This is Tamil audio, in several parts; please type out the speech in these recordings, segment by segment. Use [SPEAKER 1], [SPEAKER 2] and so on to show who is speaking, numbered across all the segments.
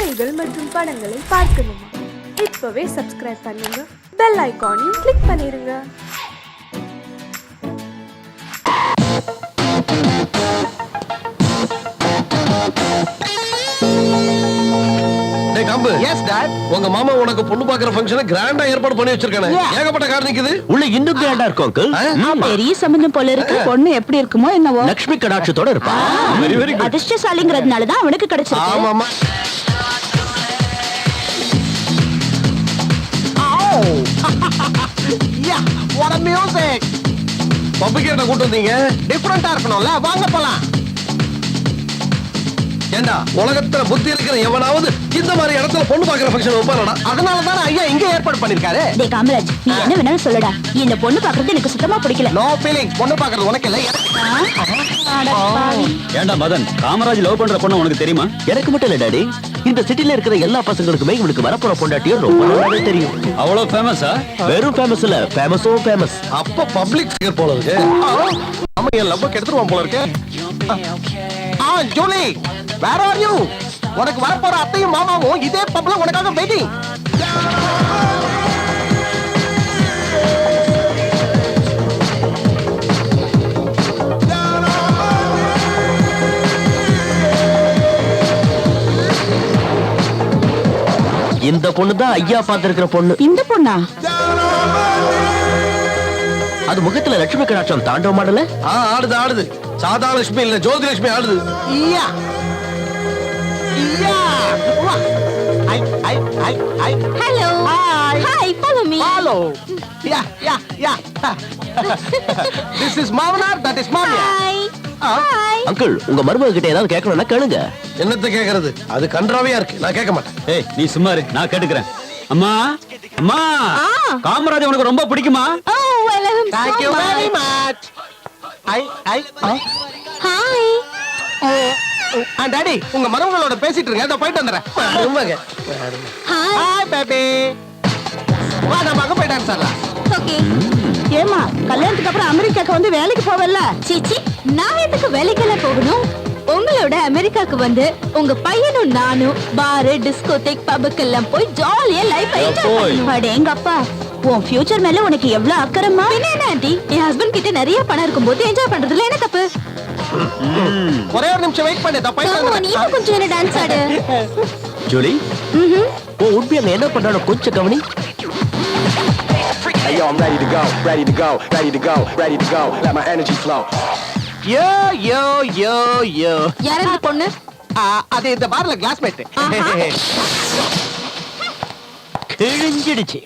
[SPEAKER 1] கதைகள் மற்றும் படங்களை பார்க்கணுமா? இப்பவே சப்ஸ்கிரைப் பண்ணுங்க. பெல் ஐகானையும் கிளிக் பண்ணிருங்க.
[SPEAKER 2] கம்பு.
[SPEAKER 3] எஸ் டாட்
[SPEAKER 2] உங்க மாமா உனக்கு பொண்ணு பாக்குற ஃபங்க்ஷனை கிராண்டா ஏற்பாடு பண்ணி வச்சிருக்கானே. ஏகப்பட்ட கார் நிக்குது.
[SPEAKER 4] உள்ள இன்னும் கிராண்டா இருக்கும் அங்கிள்
[SPEAKER 2] ஆ?
[SPEAKER 5] பெரிய சம்பந்தம் போல இருக்கு. பொண்ணு எப்படி இருக்குமோ என்னவோ.
[SPEAKER 4] லக்ஷ்மி கடாட்சத்தோட இருப்பா.
[SPEAKER 2] வெரி வெரி குட்
[SPEAKER 5] அதிர்ஷ்டசாலிங்கிறதுனால தான் அவனுக்கு கிடைச்சிருக்கு.
[SPEAKER 2] ஆமா ஆமா
[SPEAKER 3] யா வாட் a மியூசிக்
[SPEAKER 2] பப்புக்கேட்ட கூட்டு வந்தீங்க?
[SPEAKER 3] டிஃபரண்டா இருக்கணும்ல. வாங்க போலாம்.
[SPEAKER 2] ஏண்டா உலகத்துல புத்தி இருக்கிற எவனாவது இந்த மாதிரி இடத்துல பொண்ணு பாக்குற ஃபங்க்ஷன் வைப்பானடா
[SPEAKER 3] அதனால தான் ஐயா இங்க ஏற்பாடு பண்ணிருக்காரு.
[SPEAKER 5] டேய் காமராஜ் நீ என்ன வேணாலும் சொல்லடா. இந்த பொண்ணு பாக்குறது எனக்கு சுத்தமா பிடிக்கல.
[SPEAKER 3] நோ ஃபீலிங் பொண்ணு பாக்குறது உனக்கு இல்ல.
[SPEAKER 6] ஏண்டா மதன் காமராஜ் லவ் பண்ற பொண்ணு உனக்கு தெரியுமா?
[SPEAKER 4] எனக்கு மட்டும் இல்ல டாடி. இந்த சிட்டில இருக்கிற எல்லா பசங்களுக்குமே இவனுக்கு வரப்போற பொண்டாட்டியும் ரொம்ப நல்லாவே தெரியும்.
[SPEAKER 6] அவ்வளவு ஃபேமஸா
[SPEAKER 4] வெறும் ஃபேமஸ் இல்ல ஃபேமஸோ ஃபேமஸ்
[SPEAKER 2] அப்ப பப்ளிக் ஃபிகர் போல இருக்கு.
[SPEAKER 3] நம்ம என் லவ் கெடுத்துருவான் போல இருக்கு. ஆ ஜூலி வேர் ஆர் யூ உனக்கு வரப்போற அத்தையும் மாமாவும் இதே பப்ல உனக்காக வெயிட்டிங்
[SPEAKER 4] இந்த பொண்ணு தான் ஐயா பார்த்திருக்கிற பொண்ணு.
[SPEAKER 5] இந்த பொண்ணா?
[SPEAKER 4] அது முகத்துல லட்சுமி கடாட்சம் தாண்டவ மாடல?
[SPEAKER 2] ஆ ஆடுது ஆடுது. சாதா லட்சுமி இல்ல ஜோதி லட்சுமி ஆடுது.
[SPEAKER 3] யா யா வா. ஐ ஐ ஐ ஐ.
[SPEAKER 5] Hello
[SPEAKER 3] hi
[SPEAKER 5] hi follow me
[SPEAKER 3] yeah, yeah. this is Mavanar, that is Mamiya.
[SPEAKER 5] Hi
[SPEAKER 3] Ah,
[SPEAKER 5] hi
[SPEAKER 4] uncle உங்க மருமக கிட்ட ஏதாவது கேட்கணும்னா கேளுங்க.
[SPEAKER 2] என்னத்த கேக்குறது? அது கன்றாவையா இருக்கு. நான் கேட்க மாட்டேன்.
[SPEAKER 6] ஏய் நீ சும்மா இரு. நான் கேட்டுக்கிறேன். அம்மா அம்மா
[SPEAKER 5] ஆ.
[SPEAKER 6] காமராஜ் உனக்கு ரொம்ப பிடிக்குமா?
[SPEAKER 5] ஓ I love him
[SPEAKER 3] thank you very much. I, uh,
[SPEAKER 5] hi
[SPEAKER 3] ah, daddy உங்க மருமகளோட பேசிட்டு இருங்க. இதோ போயிட்டு வந்துடுறேன்.
[SPEAKER 2] மருமக
[SPEAKER 5] ஹாய்
[SPEAKER 3] ஹாய் பேபி வா நம்ம அங்க போய் டான்ஸ் ஆடலாம்.
[SPEAKER 5] ஓகே
[SPEAKER 7] ஏமா கல்யாணத்துக்கு அப்புறம் அமெரிக்காக்கு வந்து வேலைக்கு போவல்ல?
[SPEAKER 5] சீச்சி நான் எதுக்கு வேலைக்கெல்லாம் போகணும்? உங்களோட அமெரிக்காக்கு வந்து உங்க பையனும் நானும் பாரு டிஸ்கோதேக் பபுக்கெல்லாம் போய் ஜாலியா லைஃப் என்ஜாய் எங்க அப்பா உன் ஃபியூச்சர் மேல உனக்கு எவ்வளவு அக்கறமா? என்ன ஆண்டி? என் ஹஸ்பண்ட் கிட்ட நிறைய பணம் இருக்கும்போது என்ஜாய் பண்றதுல என்ன தப்பு?
[SPEAKER 3] ஒரே ஒரு நிமிஷம் வெயிட் பண்ணு
[SPEAKER 5] நீயும்
[SPEAKER 3] வந்துடுறேன்.
[SPEAKER 5] கொஞ்சம் என்ன டான்ஸ் ஆடு.
[SPEAKER 4] ஜோலி ஓ உண்மை அங்க என்ன பண்றானோ கொஞ்சம் கவனி.
[SPEAKER 8] Hey yo, I'm ready to go, ready to go, ready to go, ready to go. Let my energy flow.
[SPEAKER 3] யோ யோ யோ யோ.
[SPEAKER 5] யார் இந்த பொண்ணு?
[SPEAKER 3] ஆ, அது இந்த பார்ல கிளாஸ்மேட்
[SPEAKER 4] கிழிஞ்சிடுச்சு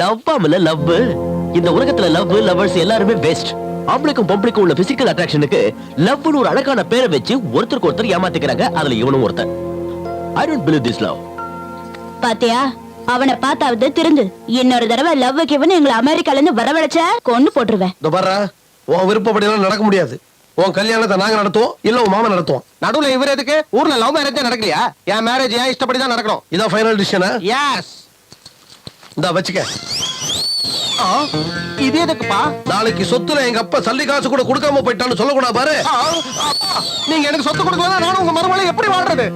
[SPEAKER 4] லவ் ஆமல லவ் இந்த உலகத்துல லவ் லவ்வர்ஸ் எல்லாருமே பெஸ்ட் ஆம்பளைக்கும் பொம்பளைக்கும் உள்ள பிசிக்கல் அட்ராக்ஷனுக்கு லவ்னு ஒரு அழகான பேரை வச்சு ஒருத்தருக்கு ஒருத்தர் ஏமாத்திக்கிறாங்க. அதுல இவனும் ஒருத்தன். I don't believe this love
[SPEAKER 5] பாத்தியா? அவனை பார்த்தாவது திருந்து. இன்னொரு தடவை லவ் கிவன் எங்களை அமெரிக்கால இருந்து வரவழைச்ச கொன்னு போட்டுருவேன்.
[SPEAKER 2] உன் விருப்பப்படி எல்லாம் நடக்க முடியாது. உன் கல்யாணத்தை நாங்க நடத்துவோம் இல்ல உன் மாமா நடத்துவோம்
[SPEAKER 3] நடுவுல இவர் எதுக்கு? ஊர்ல லவ் மேரேஜ் நடக்கலையா? என் மேரேஜ் ஏன் இஷ்டப்படி தான் நடக்கணும்.
[SPEAKER 2] இதான் ஃபைனல் டிசிஷனா
[SPEAKER 3] எஸ்
[SPEAKER 2] இந்த வச்சுக்க.
[SPEAKER 3] இது எதுக்குப்பா?
[SPEAKER 2] நாளைக்கு சொத்துல எங்க அப்பா சல்லி காசு கூட கொடுக்காம போயிட்டான்னு சொல்லக்கூடாது பாரு.
[SPEAKER 3] நீங்க எனக்கு சொத்து கொடுக்கலாம் நானும் உங்க மருமகளை எப்படி வாழ்றது?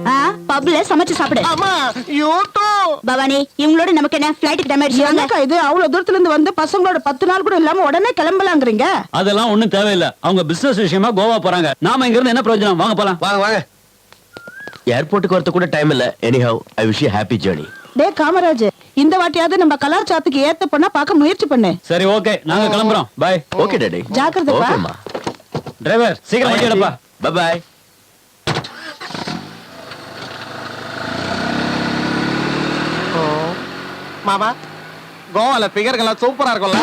[SPEAKER 5] பப்ல சமைச்சு சாப்பிடு.
[SPEAKER 3] அம்மா யூ டூ.
[SPEAKER 5] பவானி இவங்களோட நமக்கு என்ன? ஃபிளைட்டுக்கு டைம் ஆயிடுச்சு வாங்க.
[SPEAKER 7] இது அவ்வளவு தூரத்துல இருந்து வந்து பசங்களோட பத்து நாள் கூட இல்லாம உடனே கிளம்பலாங்கிறீங்க?
[SPEAKER 6] அதெல்லாம் ஒண்ணும் தேவையில்லை. அவங்க பிசினஸ் விஷயமா கோவா போறாங்க. நாம இங்க இருந்து என்ன பிரயோஜனம்? வாங்க போலாம்.
[SPEAKER 2] வாங்க வாங்க.
[SPEAKER 4] ஏர்போர்ட்டுக்கு வரது கூட டைம் இல்ல. Anyhow I wish you happy journey
[SPEAKER 7] day Kamaraj இந்த வாட்டியாவது நம்ம கலாச்சாரத்துக்கு ஏத்த பொண்ணா பார்க்க முயற்சி பண்ணு.
[SPEAKER 6] சரி ஓகே நாங்க கிளம்புறோம். பாய்
[SPEAKER 4] ஓகே டாடி
[SPEAKER 7] ஜாக்கிரதைப்பா.
[SPEAKER 4] ஓகேம்மா
[SPEAKER 6] டிரைவர் சீக்கிரம் வண்டி எடுப்பா
[SPEAKER 4] பை. பை
[SPEAKER 3] மாமா கோவால பிகர்கள்லாம் சூப்பரா இருக்கும்ல.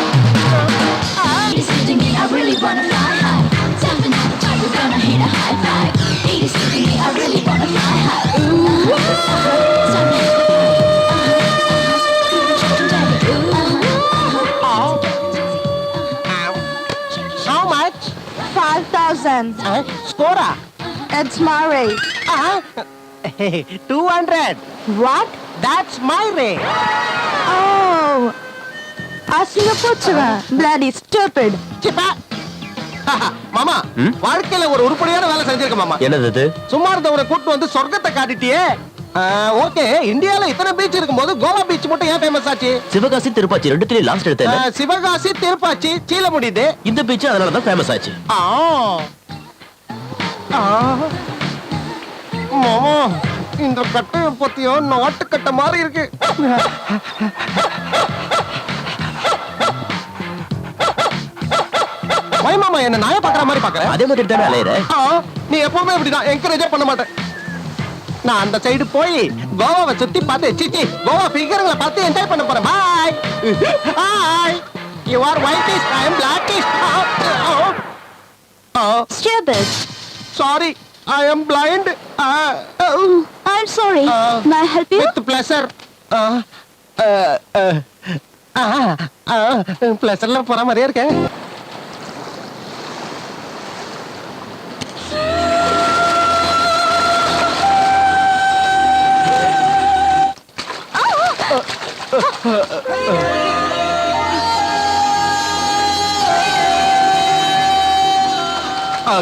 [SPEAKER 3] How
[SPEAKER 7] 5,000. Huh?
[SPEAKER 3] Scora.
[SPEAKER 7] It's my rate.
[SPEAKER 3] Ah, 200.
[SPEAKER 7] What?
[SPEAKER 3] That's my rate.
[SPEAKER 7] Oh. அசிங்கப்போச்சுவேன் bloody stupid.
[SPEAKER 3] சிப்பா. மாமா வாழ்க்கையில ஒரு உருப்படியான வேலை செஞ்சிருக்க மாமா
[SPEAKER 4] என்னது
[SPEAKER 3] சும்மா இருந்தவரை கூட்டு வந்து சொர்க்கத்தை காட்டிட்டியே ஓகே. இந்தியால இத்தனை பீச் இருக்கும்போது கோவா பீச் மட்டும் ஏன் ஃபேமஸ் ஆச்சு?
[SPEAKER 4] சிவகாசி திருப்பாச்சி ரெண்டுத்துலயும் லாஸ்ட் எடுத்தேன்
[SPEAKER 3] சிவகாசி திருப்பாச்சி சீல முடியுது
[SPEAKER 4] இந்த பீச் அதனால தான் ஃபேமஸ் ஆச்சு.
[SPEAKER 3] மாமா இந்த கட்டைய பத்தியும் நாட்டு கட்டை மாதிரி இருக்கு. வை மாமா என்ன நாய பாக்குற மாதிரி பாக்குற
[SPEAKER 4] அதே மாதிரி தானே
[SPEAKER 3] நீ எப்பவுமே இப்படிதான். என்கரேஜே பண்ண மாட்டேன். நான் அந்த சைடு போய் கோவாவை சுத்தி பார்த்து சிச்சி கோவா ஃபிகருங்களை பார்த்து என்ஜாய் பண்ண போறேன். Bye hi you are whitish I am blackish
[SPEAKER 5] Stupid.
[SPEAKER 3] Sorry I am blind
[SPEAKER 5] I'm sorry.
[SPEAKER 3] Uh,
[SPEAKER 5] May I help you?
[SPEAKER 3] With pleasure பிளஷர்ல போற மாதிரியே இருக்கேன்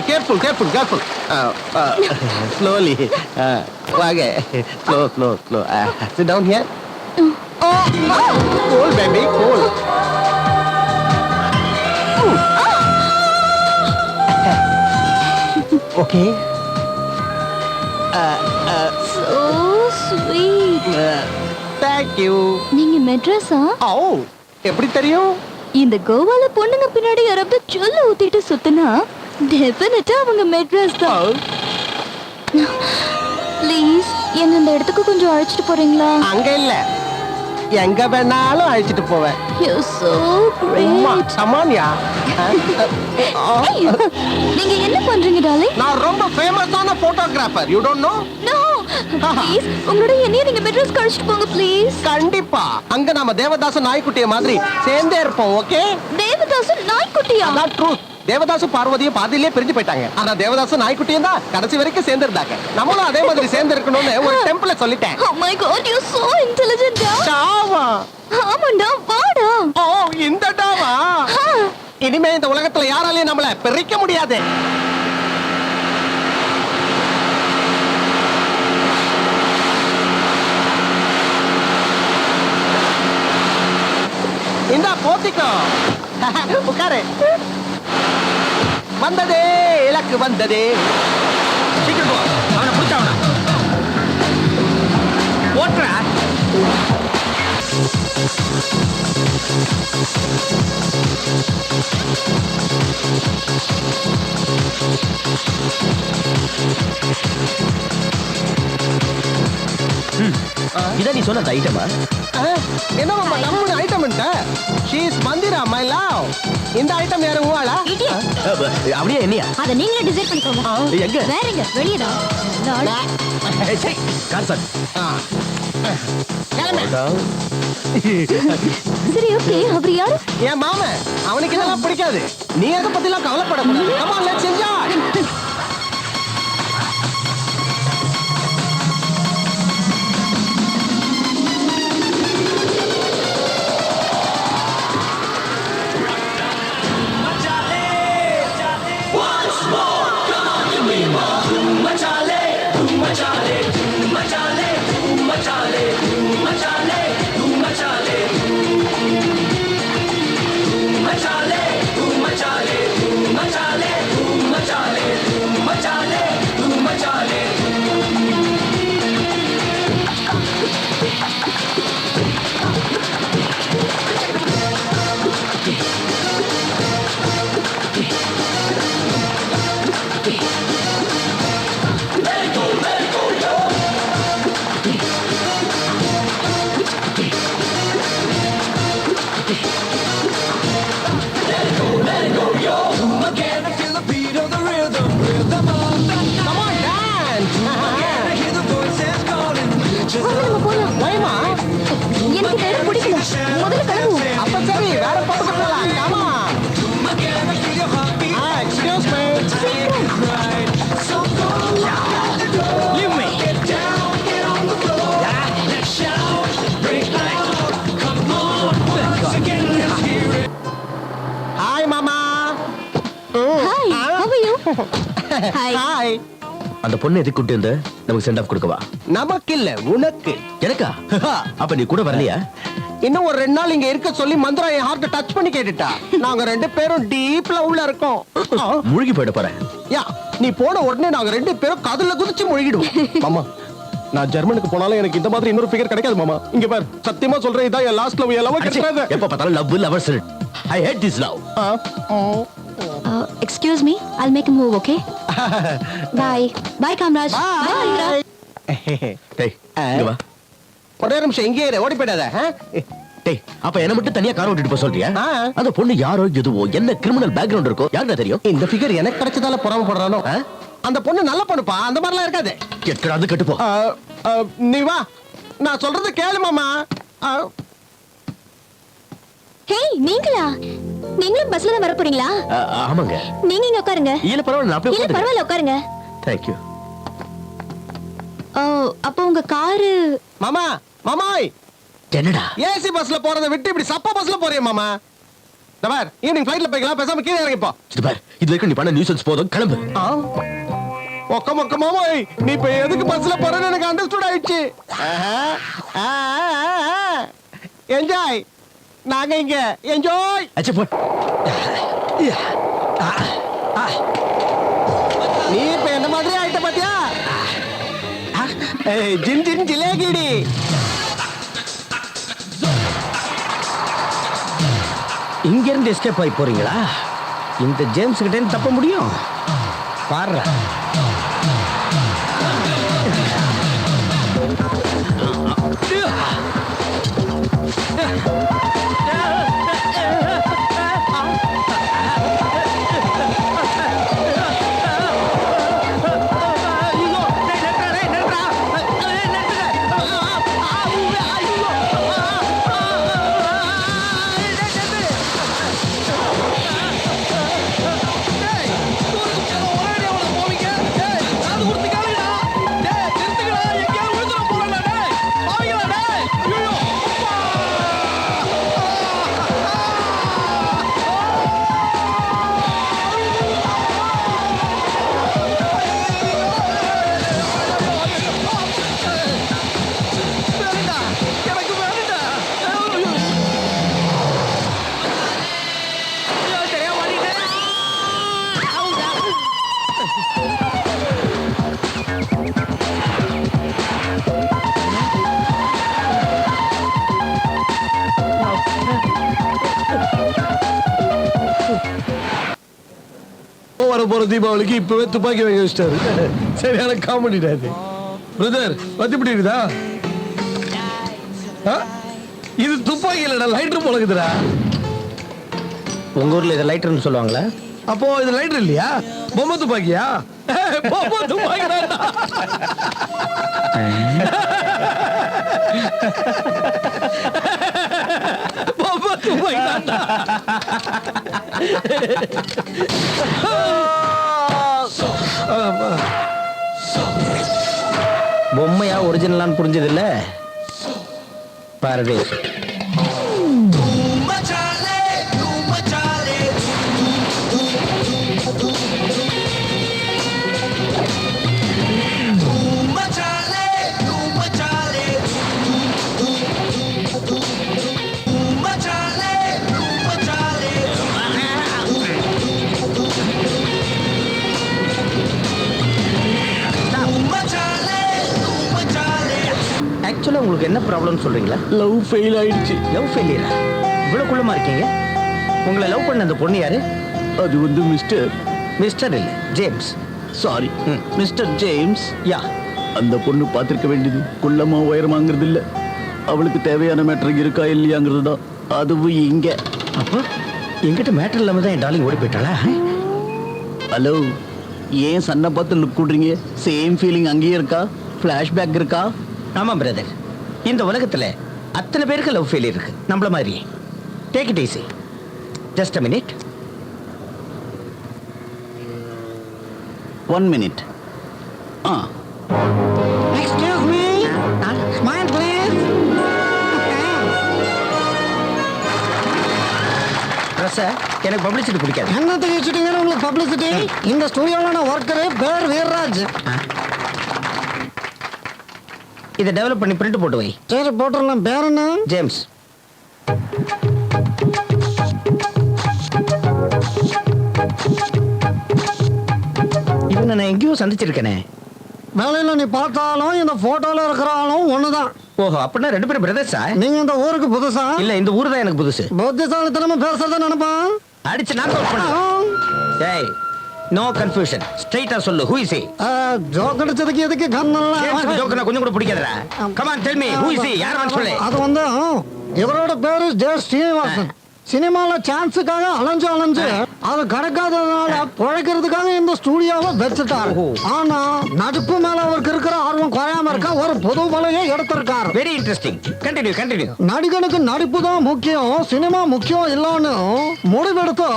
[SPEAKER 3] கேர்ஃபுல் கேர்ஃபுல் கேர்ஃபுல் ஸ்லோலி வாங்க slow slow slow sit down here cool baby cool okay thank you
[SPEAKER 5] நீங்க மெட்ராஸா?
[SPEAKER 3] ஓ எப்படி தெரியும்?
[SPEAKER 5] இந்த கோவால பொண்ணுங்க பின்னாடி யாராவது சொல்லு ஊத்திட்டு சுத்துனா டெஃபினட்டா அவங்க மெட்ராஸ் தான். ப்ளீஸ் என்ன இந்த இடத்துக்கு கொஞ்சம் அழைச்சிட்டு போறீங்களா?
[SPEAKER 3] அங்க இல்ல. எங்க வேணாலும் அழைச்சிட்டு போவேன்.
[SPEAKER 5] யூ சோ
[SPEAKER 3] உம்மா
[SPEAKER 5] கிரேட்
[SPEAKER 3] சமானியா
[SPEAKER 5] நீங்க என்ன பண்றீங்க டார்லிங்
[SPEAKER 3] நான் ரொம்ப ஃபேமஸான photographer you don't know
[SPEAKER 5] no please உங்களோட என்னைய நீங்க மெட்ராஸ் அழைச்சிட்டு போங்க ப்ளீஸ்
[SPEAKER 3] கண்டிப்பா. அங்க நாம தேவதாச நாய்க்குட்டிய மாதிரி சேர்ந்தே இருப்போம் ஓகே
[SPEAKER 5] தேவதாசன் நாய்க்குட்டியா?
[SPEAKER 3] அதான் ட்ரூத் தேவதாசு பார்வதியும் பாதியிலே பிரிஞ்சு போயிட்டாங்க. ஆனா தேவதாசு நாய்க்குட்டியும் தான் கடைசி வரைக்கும் சேர்ந்து இருந்தாங்க நம்மளும் அதே மாதிரி சேர்ந்து இருக்கணும்னு ஒரு டெம்பிள சொல்லிட்டேன்.
[SPEAKER 5] Oh my god, you're so intelligent, டா.
[SPEAKER 3] சாவா
[SPEAKER 5] ஆமாண்டா, வாடா.
[SPEAKER 3] ஓ இந்த டாவா? இனிமே இந்த உலகத்துல யாராலையும் நம்மள பிரிக்க முடியாது. இந்தா போத்திக்கோ உட்காரு. வந்ததே இலக்கு வந்ததே. சீக்கிரம் போ. அவனை பிடிச்சவனா ஓட்டுறா.
[SPEAKER 4] இதான் நீ சொன்ன அந்த ஐட்டமா
[SPEAKER 3] என்ன மாமா நம்ம item she is Mandira my love இந்த ஐட்டம் யாரு உவாளா.
[SPEAKER 4] அப்படியே என்னையா?
[SPEAKER 5] அத நீங்களே டிசைட் பண்ணிக்கோங்க.
[SPEAKER 4] எங்க?
[SPEAKER 5] வேற எங்க? வெளியடா
[SPEAKER 4] ஏய், சீ,
[SPEAKER 5] சரி ஓகே. அவர் யாரு?
[SPEAKER 3] என் மாமன். அவனுக்கு இதெல்லாம் பிடிக்காது. நீ எதை பத்தி எல்லாம் கவலைப்படக்கூடாது. Come on, let's
[SPEAKER 5] ஹாய்
[SPEAKER 4] அந்த பொண்ணு எதுக்கு கூட்டு இருந்த நமக்கு சென்ட் ஆஃப் கொடுக்கவா?
[SPEAKER 3] நமக்கு இல்ல உனக்கு.
[SPEAKER 4] எனக்கா? அப்ப நீ கூட வரலையா?
[SPEAKER 3] இன்னும் ஒரு ரெண்டு நாள் இங்க இருக்க சொல்லி மந்திரா என் ஹார்ட்ட டச் பண்ணி கேட்டுட்டா. நாங்க ரெண்டு பேரும் டீப்ல உள்ள இருக்கோம்.
[SPEAKER 4] மூழ்கி போயிட போறேன்.
[SPEAKER 3] யா நீ போன உடனே நாங்க ரெண்டு பேரும் கதல்ல குதிச்சு முழுகிடுவோம். மாமா நான் ஜெர்மனுக்கு போனாலும் எனக்கு இந்த மாதிரி இன்னொரு ஃபிகர் கிடைக்காது மாமா. இங்க பார் சத்தியமா சொல்றேன் இதான் என் லாஸ்ட் லவ் என் லவ் கிடைக்காது
[SPEAKER 4] எப்ப பார்த்தாலும் love lovers I hate this love.
[SPEAKER 5] Excuse me I'll make move okay bye bye Kamaraj
[SPEAKER 3] Bye.
[SPEAKER 4] டேய் இங்க வா
[SPEAKER 3] ஒரே நிமிஷம் இங்கே இரு ஓடி போயிடாத ஆ?
[SPEAKER 4] டேய் அப்ப என்ன மட்டும் தனியா கார் ஓட்டிட்டு போக சொல்றியா?
[SPEAKER 3] ஆ.
[SPEAKER 4] அந்த பொண்ணு யாரோ எதுவோ என்ன கிரிமினல் பேக்ரவுண்ட் இருக்கோ யாருடா தெரியும்?
[SPEAKER 3] இந்த ஃபிகர் எனக்கு கிடைச்சதால பொறாமப்படுறானோ
[SPEAKER 4] ஆ?
[SPEAKER 3] அந்த பொண்ணு நல்ல பொண்ணுப்பா அந்த மாதிரிலாம் இருக்காது.
[SPEAKER 4] கெட்டுறாது கெட்டு போ
[SPEAKER 3] ஆ, ஆ, நீ வா. நான் சொல்றது கேளு மாமா. ஆ,
[SPEAKER 5] ஹேய் நீங்களா? நீங்களும் பஸ்ல தான் வர போறீங்களா
[SPEAKER 4] ஆமாங்க.
[SPEAKER 5] நீங்க இங்க உட்காருங்க.
[SPEAKER 4] இல்ல பரவாயில்ல நான் அப்படியே
[SPEAKER 5] இல்ல
[SPEAKER 4] உட்காந்துக்கிறேன்.
[SPEAKER 5] பரவாயில்ல உட்காருங்க.
[SPEAKER 4] தேங்க்யூ
[SPEAKER 5] ஓ அப்போ உங்க காரு
[SPEAKER 3] மாமா மாமாய்!
[SPEAKER 4] என்னடா?
[SPEAKER 3] ஏசி பஸ்ல போறதை விட்டு இப்படி சப்ப பஸ்ல போறியே மாமா? தபார் ஈவினிங் ஃபிளைட்ல போய்க்கலாம் பேசாம கீழே இறங்கி போ.
[SPEAKER 4] இது பாரு இது வரைக்கும் நீ பண்ண நியூசன்ஸ் போதும் கிளம்பு.
[SPEAKER 3] ஆ? மொக்க மொக்க மாமாய்! நீ இப்ப எதுக்கு பஸ்ல போறேன்னு எனக்கு அண்டர்ஸ்டுட் ஆயிடுச்சு. என்ஜாய் நாங்க இங்க. என்ஜாய்
[SPEAKER 4] அச்சே போ.
[SPEAKER 3] நீ இப்ப என்ன மாதிரி ஆயிட்ட பாத்தியா? ஜின் ஜின் ஜிலேகிடி
[SPEAKER 9] இங்க இருந்து எஸ்கேப் ஆகி போறீங்களா? இந்த ஜேம்ஸ் கிட்ட தப்ப முடியும்? பாரு
[SPEAKER 2] தீபாவளிக்கு இப்பவே துப்பாக்கி வாங்கி வச்சிட்டாரு. சரியான காமெடி அது பிரதர் பத்தி ஆ? இது துப்பாக்கி இல்லடா லைட்டர் போலக்குதுடா.
[SPEAKER 9] உங்க ஊர்ல இதை லைட்டர்னு சொல்லுவாங்களா?
[SPEAKER 2] அப்போ இது லைட்டர் இல்லையா? பொம்மை துப்பாக்கியா? பொம்மை துப்பாக்கிடா பொம்மை துப்பாக்கிடா
[SPEAKER 9] பொம்மையா ஒரிஜினலான்னு புரிஞ்சது பாருடே ஆக்சுவலா உங்களுக்கு என்ன ப்ராப்ளம் சொல்றீங்களா?
[SPEAKER 2] லவ் ஃபெயில் ஆயிடுச்சு.
[SPEAKER 9] லவ் ஃபெயிலியரா இவ்வளவு குள்ளமா இருக்கீங்க? உங்களை லவ் பண்ண அந்த பொண்ணு யாரு?
[SPEAKER 6] அது வந்து மிஸ்டர்
[SPEAKER 9] மிஸ்டர் இல்ல James
[SPEAKER 6] sorry. Mister James
[SPEAKER 9] yeah.
[SPEAKER 6] அந்த பொண்ணு பார்த்திருக்க வேண்டியது குள்ளமா உயரமாங்கிறது இல்ல. அவளுக்கு தேவையான மேட்டர் இருக்கா இல்லையாங்கிறது தான். அதுவும் இங்க.
[SPEAKER 9] அப்போ என்கிட்ட மேட்டர் இல்லாம தான் என் டாலிங் ஓடி போயிட்டாளா?
[SPEAKER 6] ஹலோ ஏன் சன்னை பார்த்து லுக் கொடுறீங்க சேம் ஃபீலிங் அங்கேயே இருக்கா? ஃப்ளாஷ்பேக் இருக்கா?
[SPEAKER 9] ஆமா பிரதர் இந்த உலகத்துல அத்தனை பேருக்கு லவ் ஃபெயிலியர் இருக்கு. நம்மள மாதிரி. Take it easy just a minute
[SPEAKER 6] one minute ah.
[SPEAKER 7] Excuse me smile please
[SPEAKER 9] dress sir எனக்கு பப்ளிசிட்டி பிடிக்காது.
[SPEAKER 10] என்னத்துக்கு வச்சுட்டீங்கன்னு உங்களுக்கு பப்ளிசிட்டி இந்த ஸ்டுடியோல நான் ஒர்க்கரு பேர் வீர்ராஜ்.
[SPEAKER 9] இதை டெவலப் பண்ணி பிரிண்ட் போட்டு வை.
[SPEAKER 10] சரி போட்டுடலாம். பேர் என்ன?
[SPEAKER 9] ஜேம்ஸ். இவனை நான் எங்கேயோ சந்திச்சிருக்கேனே.
[SPEAKER 10] வேலையில நீ பார்த்தாலும் இந்த போட்டோல இருக்கிற ஆளும் ஒண்ணுதான்.
[SPEAKER 9] ஓஹோ அப்படின்னா ரெண்டு பேரும் பிரதர்ஸா
[SPEAKER 10] நீங்க இந்த ஊருக்கு புதுசா?
[SPEAKER 9] இல்ல இந்த ஊர் தான் எனக்கு புதுசு.
[SPEAKER 10] புத்திசாலித்தனமா பேசுறத நினைப்பான்
[SPEAKER 9] அடிச்சு நான் டேய் நோ கன்ஃபியூஷன் ஸ்ட்ரைட்டா சொல்லு. ஹூ இஸ் ஹி
[SPEAKER 10] ஜோக் அடிச்சதுக்கு எதுக்கு கண்ணெல்லாம்
[SPEAKER 9] ஜோக்கனா கொஞ்சம் கூட பிடிக்காதடா. Come on tell me who is he யார் வந்து சொல்லு.
[SPEAKER 10] அது வந்து இவரோட பேரு ஜே ஸ்ரீனிவாசன். சினிமால சான்ஸுக்காக அலைஞ்சு அலைஞ்சு. அது கிடைக்காததுனால பிழைக்கிறதுக்காக இந்த ஸ்டூடியோவை வச்சுட்டாரு. ஆனா நடிப்பு மேல அவருக்கு இருக்கிற ஆர்வம் குறையாம இருக்க ஒரு புது வலையை எடுத்திருக்காரு.
[SPEAKER 9] வெரி இன்ட்ரெஸ்டிங் கண்டினியூ கண்டினியூ
[SPEAKER 10] நடிகனுக்கு நடிப்பு தான் முக்கியம் சினிமா முக்கியம் இல்லன்னு முடிவெடுத்து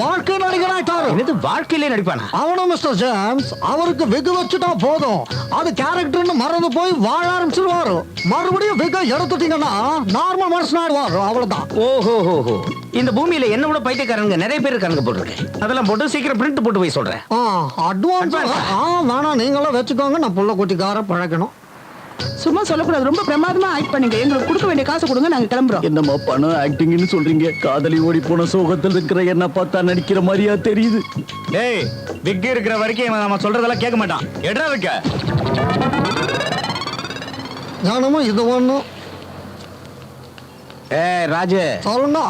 [SPEAKER 10] வாழ்க்கை நடிகராயிட்டாரு
[SPEAKER 9] என்னது வாழ்க்கையிலே நடிப்பானா?
[SPEAKER 10] அவனும் மிஸ்டர் ஜேம்ஸ் அவருக்கு விகு வச்சுட்டா போதும். அது கேரக்டர்னு மறந்து போய் வாழ ஆரம்பிச்சிருவாரு. மறுபடியும் விக எடுத்துட்டீங்கன்னா நார்மல் மனுஷன் ஆயிடுவாரு அவ்வளவுதான்.
[SPEAKER 9] ஓஹோ ஹோ இந்த பூமியில என்ன விட பைத்தியக்காரங்க நிறைய பேர் இருக்காங்க போட்டிருக்கேன் அதெல்லாம் போட்டு சீக்கிரம் பிரிண்ட் போட்டு போய் சொல்றேன்.
[SPEAKER 10] அட்வான்ஸ்
[SPEAKER 9] ஆ?
[SPEAKER 10] வேணாம் நீங்களும் வச்சுக்கோங்க. நான் புள்ள குட்டிக்கார பழக்கணும்.
[SPEAKER 7] சும்மா சொல்லக்கூடாது. ரொம்ப பிரமாதமா ஆக்ட் பண்ணுங்க. எங்களுக்கு கொடுக்க வேண்டிய காசு கொடுங்க நாங்க கிளம்புறோம்.
[SPEAKER 11] என்னம்மா பணம் ஆக்டிங்னு சொல்றீங்க? காதலி ஓடி போன சோகத்தில் இருக்கிற என்ன பார்த்தா நடிக்கிற மாதிரியா தெரியுது.
[SPEAKER 12] டேய் விக் இருக்கிற வரைக்கும் நம்ம சொல்றதெல்லாம் கேட்க மாட்டான். எட்ரா விக்க.
[SPEAKER 10] ஜானமும் இது ஒண்ணும்
[SPEAKER 12] ஏ ராஜு.
[SPEAKER 10] சொல்லுண்டா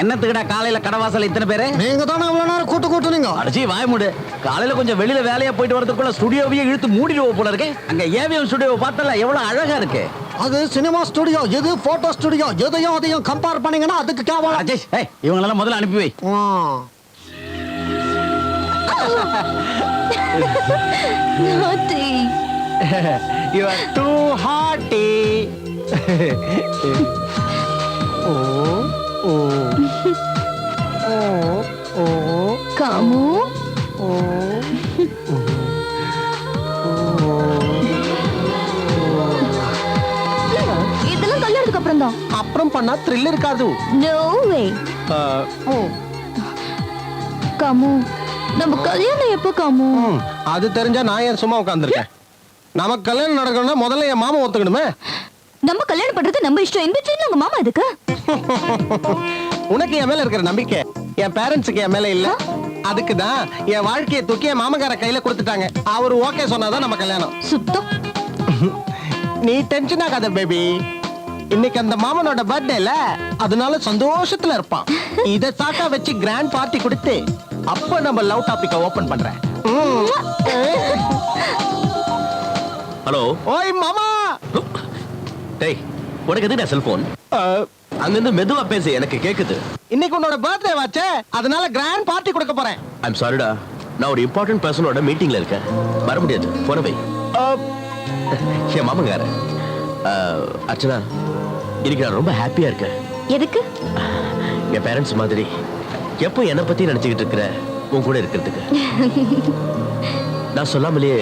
[SPEAKER 12] என்னத்துக்குடா காலையில கடவாசல் இத்தனை பேரு?
[SPEAKER 10] நீங்க தானே இவ்வளவு நேரம் கூட்டு கூட்டுனீங்க?
[SPEAKER 12] அடிச்சி வாய மூடு. காலையில கொஞ்சம் வெளியில வேலையா போயிட்டு வரதுக்குள்ள ஸ்டுடியோவையே இழுத்து மூடிடுவோம் போல இருக்கு. அங்க ஏவிஎம் ஸ்டுடியோ பார்த்தல எவ்வளவு அழகா இருக்கு.
[SPEAKER 10] அது சினிமா ஸ்டுடியோ இது போட்டோ ஸ்டுடியோ எதையும் அதையும் கம்பேர் பண்ணீங்கன்னா அதுக்கு கேவலம்.
[SPEAKER 12] ராஜேஷ் ஏய் இவங்களெல்லாம் முதல்ல அனுப்பி வை. You are too hearty
[SPEAKER 5] Kamu. இதெல்லாம் கல்யாணத்துக்கு அப்புறம் தான்
[SPEAKER 10] அப்புறம் பண்ணா த்ரில் இருக்காது.
[SPEAKER 5] நோ வே காமு நம்ம கல்யாணம் எப்போ காமு?
[SPEAKER 10] அது தெரிஞ்சா நான் ஏன் சும்மா உட்காந்துருக்கேன் நமக்கு கல்யாணம் நடக்கணும்னா முதல்ல என் மாமா ஒத்துக்கணுமே.
[SPEAKER 5] நம்ம கல்யாணம் பண்றது நம்ம இஷ்டம். இந்த சைடுல உங்க மாமா எதுக்கு?
[SPEAKER 10] உனக்கு என் மேல இருக்கிற நம்பிக்கை என் பேரண்ட்ஸுக்கு என் மேல இல்ல. அதுக்கு தான் என் வாழ்க்கையை தூக்கி என் மாமக்கார கையில கொடுத்துட்டாங்க. அவர் ஓகே சொன்னாதான் நம்ம கல்யாணம்.
[SPEAKER 5] சுத்தம்.
[SPEAKER 10] நீ டென்ஷன் ஆகாத பேபி இன்னைக்கு அந்த மாமனோட பர்த்டேல அதனால சந்தோஷத்துல இருப்பான். இத சாக்கா வச்சு கிராண்ட் பார்ட்டி கொடுத்து அப்ப நம்ம லவ் டாபிக்க ஓபன் பண்றேன்.
[SPEAKER 4] ஹலோ
[SPEAKER 10] ஓய் மாமா!
[SPEAKER 4] டேய் உனக்கு எதுக்கு செல்போன் அங்கிருந்து மெதுவா பேசு எனக்கு கேக்குது.
[SPEAKER 10] இன்னைக்கு உன்னோட பர்த்டே வாச்சே அதனால கிராண்ட் பார்ட்டி கொடுக்க போறேன்.
[SPEAKER 4] ஐம் சாரிடா நான் ஒரு இம்பார்ட்டன்ட் பர்சனோட மீட்டிங்ல இருக்கேன். வர முடியாது போன வை. என் மாமங்கார அர்ச்சனா இன்னைக்கு நான் ரொம்ப ஹாப்பியா இருக்கேன்.
[SPEAKER 5] எதுக்கு?
[SPEAKER 4] என் பேரண்ட்ஸ் மாதிரி. எப்போ என்னை பத்தி நினைச்சுக்கிட்டு இருக்கிற உன் கூட இருக்கிறதுக்கு? நான் சொல்லாமலேயே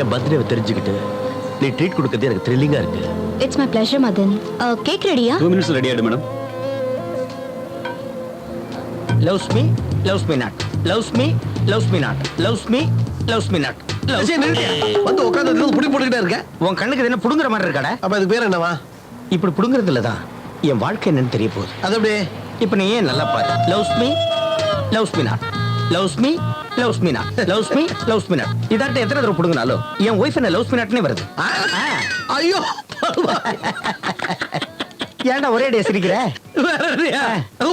[SPEAKER 4] என் பர்த்டேவை தெரிஞ்சுக்கிட்டு நீ ட்ரீட் கொடுக்கறது எனக்கு த்ரில்லிங்கா இருக்கு.
[SPEAKER 5] It's my pleasure Madan cake ரெடியா
[SPEAKER 11] டூ மினிட்ஸ் ரெடி ஆயிடு madam
[SPEAKER 9] loves me loves me not loves me loves me not loves me loves me not?
[SPEAKER 2] வந்து உட்காந்து புடி போட்டுக்கிட்டே இருக்க.
[SPEAKER 9] உன் கண்ணுக்கு என்ன புடுங்குற மாதிரி இருக்காடா?
[SPEAKER 2] அப்ப அதுக்கு பேர் என்னவா?
[SPEAKER 9] இப்படி புடுங்குறதுல தான் என் வாழ்க்கை என்னன்னு தெரிய போகுது.
[SPEAKER 2] அது அப்படியே
[SPEAKER 9] இப்போ நீ ஏன் நல்லா பாரு? Loves me loves me not loves me loves me not loves me loves me not இதாட்ட எத்தனை தடவை புடுங்கினாலும் என் ஒய்ஃப் என்ன லவ்ஸ் மீ நாட்னே வருது.
[SPEAKER 2] ஐயோ.
[SPEAKER 9] ஏன்டா ஒரே டே சிரிக்கிற?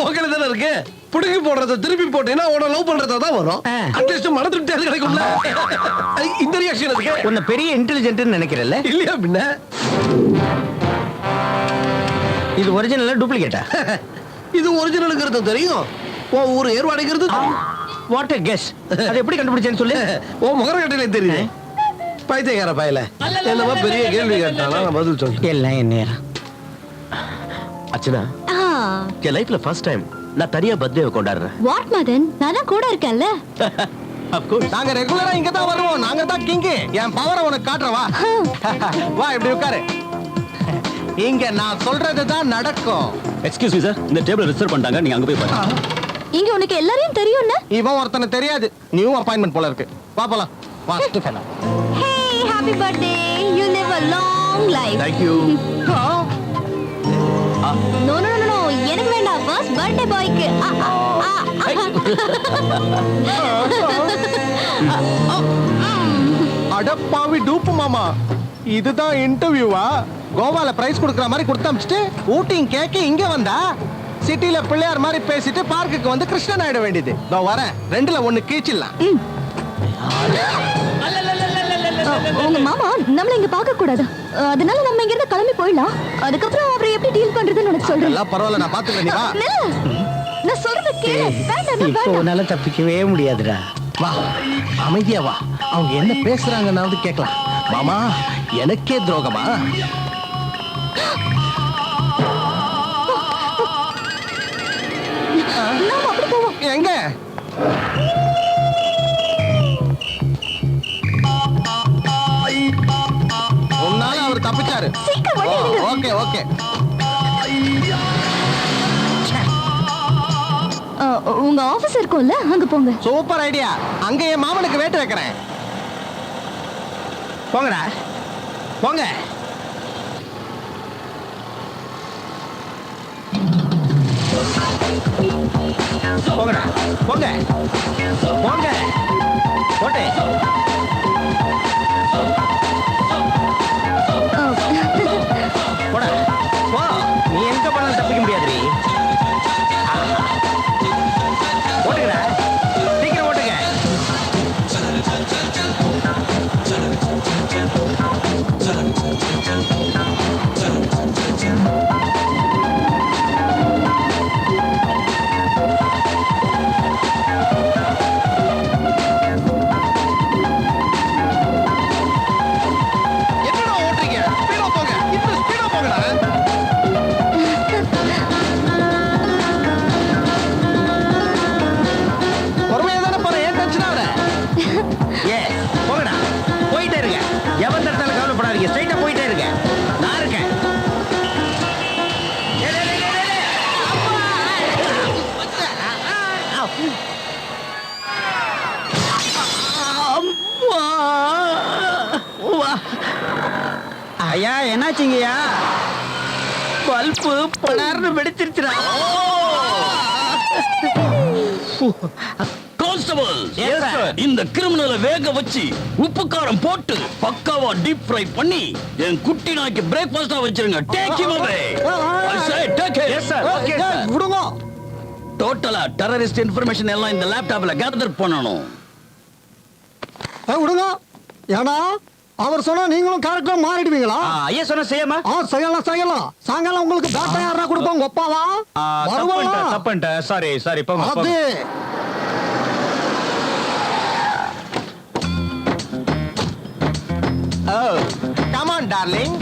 [SPEAKER 2] உங்களை தானே இருக்கு? புடுங்கி போடுறத திருப்பி போட்டீங்கன்னா உன லவ் பண்றதா தான் வரும். அட்லீஸ்ட் மன திருப்தி அது கிடைக்கும்ல இந்த ரியாக்ஷன் இருக்கு
[SPEAKER 9] உன்னை பெரிய இன்டெலிஜென்ட்னு நினைக்கிறல்ல?
[SPEAKER 2] இல்லையா பின்ன?
[SPEAKER 9] இது ஒரிஜினலா டூப்ளிகேட்டா
[SPEAKER 2] இது ஒரிஜினலுங்கிறது தெரியும். ஓ ஊர் ஏர்வாடிங்கிறது
[SPEAKER 9] வாட் a கெஸ் அது எப்படி கண்டுபிடிச்சேன்னு சொல்லு.
[SPEAKER 2] ஓ முகர கட்டையில தெரியுது. பைத்தியக்கார பயல. என்னமா பெரிய கேள்வி கேட்டானா? நான் பதில் சொல்றேன்
[SPEAKER 9] எல்லாம் என் நேரம்
[SPEAKER 4] அர்ச்சனா என் லைஃப்ல ஃபர்ஸ்ட் டைம் நான் தனியா பர்த்டேவை கொண்டாடுறேன்.
[SPEAKER 5] வாட் மதன்? நான் கூட இருக்கேன்ல.
[SPEAKER 10] நாங்க ரெகுலரா இங்க தான் வருவோம். நாங்க தான் கிங் என் பவரை உனக்கு காட்டுறேன் வா. வா இப்படி உட்காரு. இங்க நான் சொல்றது தான் நடக்கும்.
[SPEAKER 11] எக்ஸ்கியூஸ் மீ சார் இந்த டேபிள் ரிசர்வ் பண்ணிட்டாங்க. நீங்க அங்க போய் பாருங்க.
[SPEAKER 5] இங்க உனக்கு எல்லாரையும் தெரியும்னா?
[SPEAKER 3] இவன் ஒருத்தனை தெரியாது. நியூ அப்பாயின்மெண்ட் போல இருக்கு. வா போலாம். வா Stephen
[SPEAKER 5] hey happy birthday you live a long life.
[SPEAKER 6] Thank you
[SPEAKER 5] no no no no எனக்கு வேண்டாம். ஃபர்ஸ்ட் பர்த்டே பாய்க்கு
[SPEAKER 3] அடப்பாவி டூப்பு மாமா. இதுதான் இன்டர்வியூவா கோவால பிரைஸ் கொடுக்குற மாதிரி கொடுத்து அமிச்சிட்டு ஊட்டிங் கேக்கு இங்க வந்தா? சிட்டில பிள்ளையார் மாதிரி பேசிட்டு பார்க்குக்கு வந்து கிருஷ்ணன் ஆயிட வேண்டியது. இதோ வரேன். ரெண்டுல ஒண்ணு கீச்சிடலாம்.
[SPEAKER 5] உங்க மாமா நம்மள இங்க பார்க்க கூடாது? அதனால நம்ம இங்க இருந்து கிளம்பி போயிடலாம். அதுக்கப்புறம் அவரை எப்படி டீல் பண்றதுன்னு உனக்கு சொல்றேன்.
[SPEAKER 3] எல்லாம் பரவாயில்ல நான் பாத்துக்கிறேன்.
[SPEAKER 5] நான் சொல்றது கேளு. வேண்டாம்.
[SPEAKER 9] உன்னால தப்பிக்கவே முடியாதுடா.
[SPEAKER 3] வா அமைதியா வா. அவங்க என்ன பேசுறாங்கன்னாவது கேட்கலாம். மாமா எனக்கே துரோகமா? எங்க? உன்னால அவர் தப்பிச்சாரு. Okay okay.
[SPEAKER 5] உங்க ஆபீஸ் இருக்கும்ல அங்க போங்க.
[SPEAKER 3] சூப்பர் ஐடியா அங்க என் மாமனுக்கு வேட்டு வைக்கிறேன்.
[SPEAKER 9] போங்கடா. போங்க. போங்கடா போங்க. போங்க. போட்டு. ஐயா என்னாச்சுங்கய்யா? பல்பு படார்னு வெடிச்சிருச்சுடா.
[SPEAKER 11] கான்ஸ்டபிள். இந்த கிரிமினலை வேக வச்சு உப்பு காரம் போட்டு பக்காவா டீப் ஃப்ரை பண்ணி என் குட்டி நாய்க்கு பிரேக்ஃபாஸ்டா வச்சிருங்க. Take him away I say take him
[SPEAKER 9] yes sir okay sir
[SPEAKER 3] விடுங்க.
[SPEAKER 11] டோட்டலா டெரரிஸ்ட் இன்ஃபர்மேஷன் எல்லாம் இந்த லேப்டாப்ல கேதர் பண்ணணும்.
[SPEAKER 3] விடுங்க. அவர் சொன்னா நீங்களும் கேரக்டர் மாறிடுவீங்களா?
[SPEAKER 9] ஐயா சொன்ன செய்யமா?
[SPEAKER 3] ஆ செய்யலாம் செய்யலாம். சாயங்காலம் உங்களுக்கு பேட்டை யாரா கொடுப்போம் ஒப்பாவா வருவாளா
[SPEAKER 9] தப்புன்ட்ட சாரி சாரி
[SPEAKER 3] அது. கமான் டார்லிங்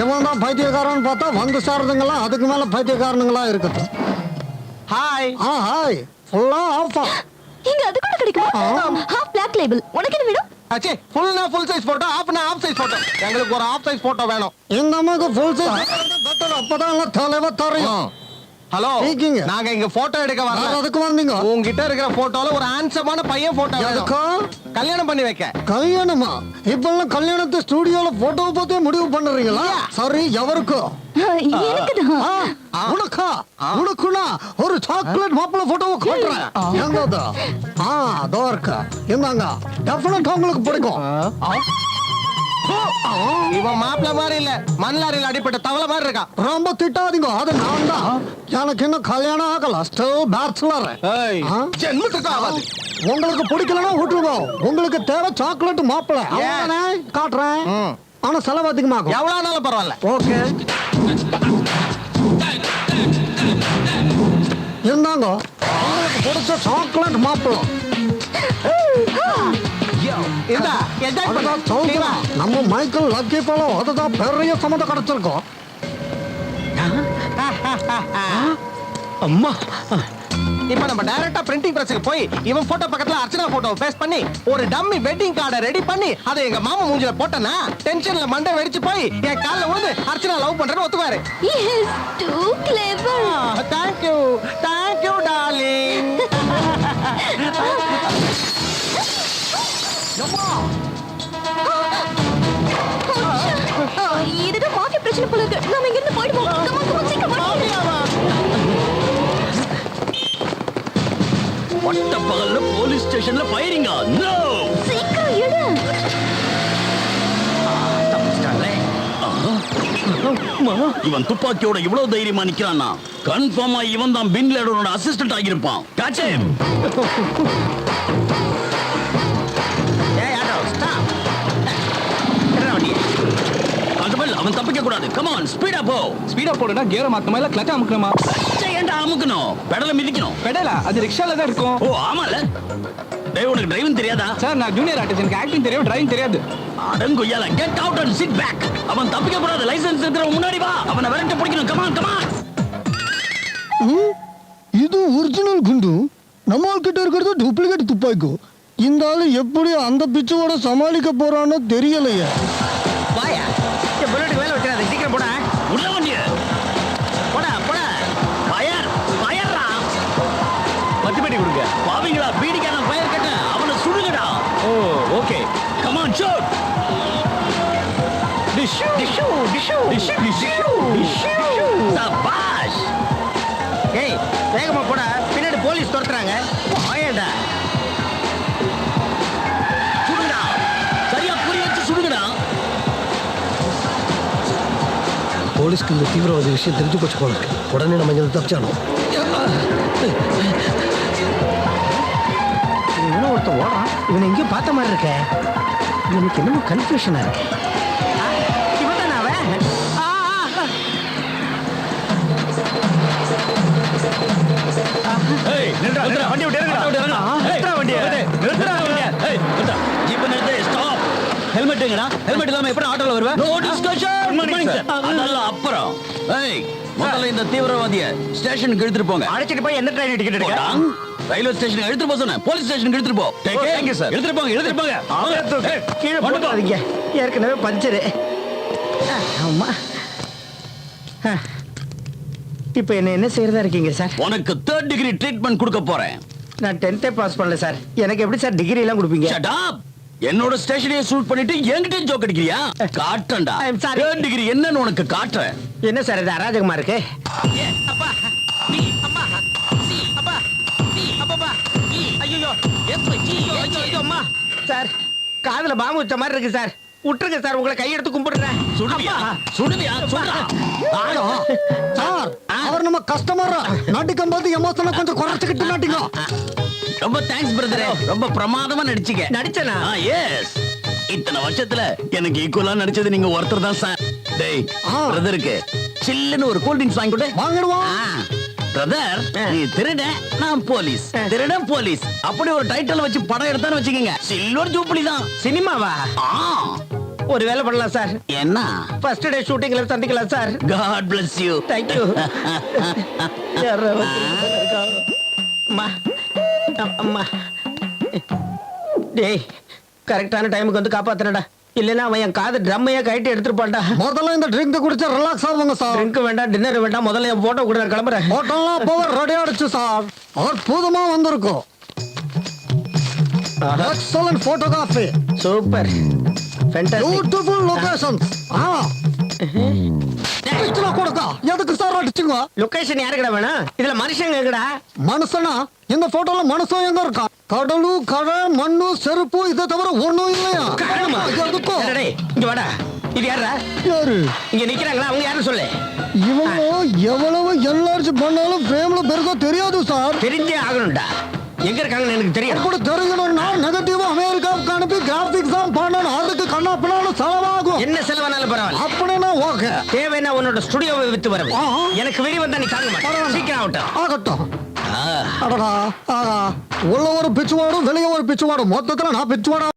[SPEAKER 3] இவன் தான் பைத்தியக்காரன் பார்த்தா வந்து சாரதுங்களா? அதுக்கு மேல பைத்தியக்காரனுங்களா இருக்குது ஹாய் ஆ ஹாய் ஃபுல்லா ஆஃபா
[SPEAKER 5] இங்க அது கூட கிடைக்குமா? ஹாஃப் பிளாக் லேபிள் உனக்கு என்ன வேணும்?
[SPEAKER 3] அச்சே ஃபுல்னா ஃபுல் சைஸ் போட்டோ ஆஃப்னா ஆஃப் சைஸ் போட்டோ எங்களுக்கு ஒரு ஆஃப் சைஸ் போட்டோ வேணும். இந்த மாதிரி ஃபுல் சைஸ் அப்பதான் எல்லாம் தலைவா தெரியும். ஹலோ நாங்க இங்க. போட்டோ எடுக்க வரல. அதுக்கு வந்தீங்க. உங்ககிட்ட இருக்கிற போட்டோல ஒரு ஹேண்ட்ஸமான பையன் போட்டோ வேணும். கல்யாணம் பண்ணி வைக்க. கல்யாணமா? இப்பெல்லாம் கல்யாணத்தை ஸ்டுடியோல போட்டோவை பார்த்தே முடிவு பண்ணுறீங்களா? சரி எவருக்கும் உனக்கா? உனக்குனா ஒரு சாக்லேட் மாப்பிள போட்டோவை காட்டுறேன். எங்கதா? ஆ அதோ இருக்கா என்னங்க உங்களுக்கு பிடிக்கும். இவன் மாப்பிள மாதிரி இல்ல. மண்லாரியில் அடிப்பட்ட தவளை மாதிரி இருக்கா. ரொம்ப திட்டாதீங்க. அது நான் தான். எனக்கு இன்னும் கல்யாணம் ஆகல. ஸ்டில் பேச்சுலர் ஜென்மத்துக்கு ஆகாது. உங்களுக்கு பிடிக்கலன்னா விட்டுருங்க. உங்களுக்கு தேவை சாக்லேட் மாப்பிள. காட்டுறேன். ஆனா செலவு அதிகமாகும். எவ்வளவு நாளும் பரவாயில்ல. ஓகே. இருந்தாங்க உங்களுக்கு பிடிச்ச சாக்லேட் மாப்பிளம் நம்ம மைக்கேல் லக்கி பழம் அதுதான் பெரிய சம்மந்தம் கிடைச்சிருக்கோம்.
[SPEAKER 9] அம்மா.
[SPEAKER 3] இப்ப நம்ம டைரக்டா பிரிண்டிங் பிரஸ்க்கு போய் இவன் போட்டோ பக்கத்துல அர்ச்சனா போட்டோ பேஸ்ட் பண்ணி ஒரு டம்மி வெட்டிங் கார்டை ரெடி பண்ணி அதை எங்க மாமா மூஞ்சில போட்டனா டென்ஷன்ல மண்டை வெடிச்சு போய் என் கால்ல விழுந்து அர்ச்சனா லவ் பண்றேன்னு ஒத்துவாரு
[SPEAKER 5] He is too clever.
[SPEAKER 3] Thank you thank you darling
[SPEAKER 5] இதுதான் பிரச்சனை போல இருக்கு. நாம இங்க இருந்து போயிடுவோம். Come on, come on, சீக்கிரம் வாங்க.
[SPEAKER 11] பட்ட பகல்ல போலீஸ் ஸ்டேஷன்ல ஃபயரிங்கா நோ
[SPEAKER 5] சீக்கிரம் எடு
[SPEAKER 11] இவன் துப்பாக்கியோட இவ்வளவு தைரியமா நிக்கிறான்னா? கன்ஃபார்மா இவன் தான் பின் லேடனோட அசிஸ்டன்ட் ஆகியிருப்பான். கான்ஸ்டபிள் அவன் தப்பிக்க கூடாது. கமான் ஸ்பீடா போ
[SPEAKER 13] ஸ்பீடா போடுனா கியரை மாத்தமா இல்ல கிளச்ச அமுக்கணுமா?
[SPEAKER 11] ஏன்டா அமுக்கணும்? பெடல மிதிக்கணும்.
[SPEAKER 13] பெடலா அது ரிக்ஷால தான் இருக்கும்.
[SPEAKER 11] ஓ ஆமால. டேய் உனக்கு டிரைவிங் தெரியாதா?
[SPEAKER 13] சார் நான் ஜூனியர் ஆர்டிஸ்ட் எனக்கு ஆக்டிங் தெரியும் டிரைவிங் தெரியாது.
[SPEAKER 11] அடங்கொய்யால get out and sit back அவன் தப்பிக்க கூடாது லைசென்ஸ் இருக்கிறவன் முன்னாடி வா. அவனை விரட்ட பிடிக்கணும். கமான் கமான்
[SPEAKER 10] இது ஒரிஜினல் குண்டு. நம்ம கிட்ட இருக்கிறது டூப்ளிகேட் துப்பாக்கி. இந்த ஆளு எப்படி அந்த பிச்சுவோட சமாளிக்க போறானோ தெரியலையே.
[SPEAKER 9] கொடுங்க.
[SPEAKER 11] பாவிங்களா பீடிக்கான ஃபயர் கட்ட அவனை சுடுங்கடா.
[SPEAKER 9] Oh okay.
[SPEAKER 11] கமான் ஷூட்
[SPEAKER 9] டிஷு டிஷு டிஷு டிஷு டிஷு டிஷு
[SPEAKER 11] சபாஷ்
[SPEAKER 9] ஏய் வேகமா போடா. பின்னாடி போலீஸ் துரத்துறாங்க. ஆயேண்டா
[SPEAKER 11] சுடுங்கடா. சரியா புரி வச்சு சுடுங்கடா.
[SPEAKER 10] போலீஸ்க்கு இந்த தீவிரவாத விஷயம் தெரிஞ்சு போச்சு போல உடனே நம்ம இங்க தப்பிச்சானோம்
[SPEAKER 9] ஒருத்தன் ஓடான் இவனை எங்கேயும் பார்த்த மாதிரி இருக்க. எனக்கு என்னமோ கன்ஃபியூஷனா இருக்கு. அவன்?
[SPEAKER 11] நில்றா வண்டி விட்டு இறங்குடா. ஜீப் நிறுத்து. ஸ்டாப்
[SPEAKER 9] ஹெல்மெட் எங்கடா? ஹெல்மெட் இல்லாம எப்படி ஆட்டோல வருவ?
[SPEAKER 11] நோ டிஸ்கஷன் அதெல்லாம் அப்புறம். ஏய் முதல்ல இந்த தீவிரவாதிய ஸ்டேஷனுக்கு எடுத்துட்டு போங்க.
[SPEAKER 9] அழைச்சிட்டு போய் என்ன ட்ரெயின் டிக்கெட் எடுக்க?
[SPEAKER 11] போடாம். ரயில்வே ஸ்டேஷனுக்கு எடுத்துட்டு போக சொன்னேன். போலீஸ் ஸ்டேஷனுக்கு எடுத்துட்டு போ.
[SPEAKER 9] you, sir.
[SPEAKER 11] எடுத்துட்டு போங்க எடுத்துட்டு போங்க.
[SPEAKER 9] கீழே
[SPEAKER 11] கொண்டு போ.
[SPEAKER 9] போடாதீங்க ஏற்கனவே பஞ்சரு. ஆமா. இப்போ என்ன என்ன செய்யறதா இருக்கீங்க சார்?
[SPEAKER 11] உனக்கு தேர்ட் டிகிரி ட்ரீட்மெண்ட் கொடுக்க போறேன்.
[SPEAKER 9] நான் டென்த்தே பாஸ் பண்ணல சார். எனக்கு எப்படி சார் டிகிரி எல்லாம் கொடுப்பீங்க.
[SPEAKER 11] என்னோட ஸ்டேஷனையே ஷூட் பண்ணிட்டு என்கிட்ட ஜோக் அடிக்கிறியா?
[SPEAKER 9] sorry.
[SPEAKER 11] தேர்ட் டிகிரி என்னன்னு உனக்கு காட்டுறேன்.
[SPEAKER 9] என்ன சார் இது அராஜகமா இருக்கு? சார் காதுல பாம்பு வச்ச மாதிரி இருக்கு சார். விட்டுருங்க சார். உங்களை கையெடுத்து கும்பிடுறேன்.
[SPEAKER 11] சுடுவியா. சுடுவியா? சுடுறா
[SPEAKER 10] சார் அவர் நம்ம கஸ்டமர் நடிக்கும் போது எமோஷனை கொஞ்சம் குறைச்சிக்கிட்டு நடிங்க
[SPEAKER 11] ரொம்ப தேங்க்ஸ் பிரதரே ரொம்ப பிரமாதமா நடிச்சீங்க
[SPEAKER 9] நடிச்சனா?
[SPEAKER 11] எஸ் இத்தனை வருஷத்துல எனக்கு ஈக்குவலா நடிச்சது நீங்க ஒருத்தர் தான் சார். டேய்
[SPEAKER 10] ஆ.
[SPEAKER 11] பிரதருக்கு சில்லுன்னு ஒரு கூல் ட்ரிங்க்ஸ் வாங்கி கொடு.
[SPEAKER 10] வாங்கிடுவோம்.
[SPEAKER 11] பிரதர் நீ திருட நான் போலீஸ் திருட போலீஸ் அப்படி ஒரு டைட்டில் வச்சு படம் எடுத்தான்னு வச்சுக்கோங்க. சில்வர் ஜூப்ளி தான்.
[SPEAKER 9] சினிமாவா? ஒரு வேலை பண்ணலாம் சார்
[SPEAKER 11] என்ன?
[SPEAKER 9] ஃபர்ஸ்ட் டே ஷூட்டிங்ல சந்திக்கலாம் sir
[SPEAKER 11] God bless you.
[SPEAKER 9] Thank you அம்மா அம்- அம்மா டேய் கரெக்டான டைமுக்கு வந்து காப்பாத்துறடா இல்லைன்னா அவன் என் காது ட்ரம்மையா கழட்டி எடுத்துருப்பான்டா.
[SPEAKER 10] முதல்ல இந்த ட்ரிங்க் குடிச்சா ரிலாக்ஸ் ஆகுங்க சார்
[SPEAKER 9] ட்ரிங்க் வேண்டாம் டின்னர் வேண்டாம் முதல்ல என் போட்டோ கூட கிளம்புறேன்.
[SPEAKER 10] ஹோட்டல்லாம் பவர் ரெடி ஆயிடுச்சு சார் அற்புதமா வந்திருக்கும் excellent photography
[SPEAKER 9] super
[SPEAKER 10] beautiful locations ஆ. கொடுக்கா எதுக்கு சார் அடிச்சுங்க?
[SPEAKER 9] லொகேஷன் யாருக்குடா வேணும்? இதுல மனுஷங்க எங்கடா?
[SPEAKER 10] மனுஷனா? இந்த போட்டோல மனுஷன் எங்க இருக்கான்? கடலு கடை மண்ணு செருப்பு இதை தவிர ஒண்ணும் இல்லையா?
[SPEAKER 9] இங்க வாடா. இது யாரா
[SPEAKER 10] யாரு?
[SPEAKER 9] இங்க நிக்கிறாங்களா? அவங்க யாரும் சொல்லு.
[SPEAKER 10] இவங்க எவ்வளவு எல்லாரும் பண்ணாலும் ஃபேம்ல பெருசா தெரியாது சார்.
[SPEAKER 9] தெரிஞ்சே ஆகணும்டா. எங்க இருக்காங்கன்னு எனக்கு தெரியும்.
[SPEAKER 10] அப்படி தெரியணும்னா நெகட்டிவ் அமெரிக்காவுக்கு அனுப்பி கிராபிக்ஸ் தான் பண்ணணும். அதுக்கு கண்ணா பின்னாலும் செலவாகும்.
[SPEAKER 9] என்ன செலவானாலும் பரவாயில்ல.
[SPEAKER 10] அப்படின்னா ஓகே.
[SPEAKER 9] தேவைன்னா உன்னோட ஸ்டுடியோவை வித்து வரவு. எனக்கு வெறி வந்தா நீ தாங்க மாட்டேன் சீக்கிரம் ஆகட்டும்.
[SPEAKER 10] ஆகட்டும். அடடா ஆகா உள்ள ஒரு பிச்சுவாடும் வெளியே ஒரு பிச்சுவாடும். மொத்தத்துல நான் பிச்சுவாடா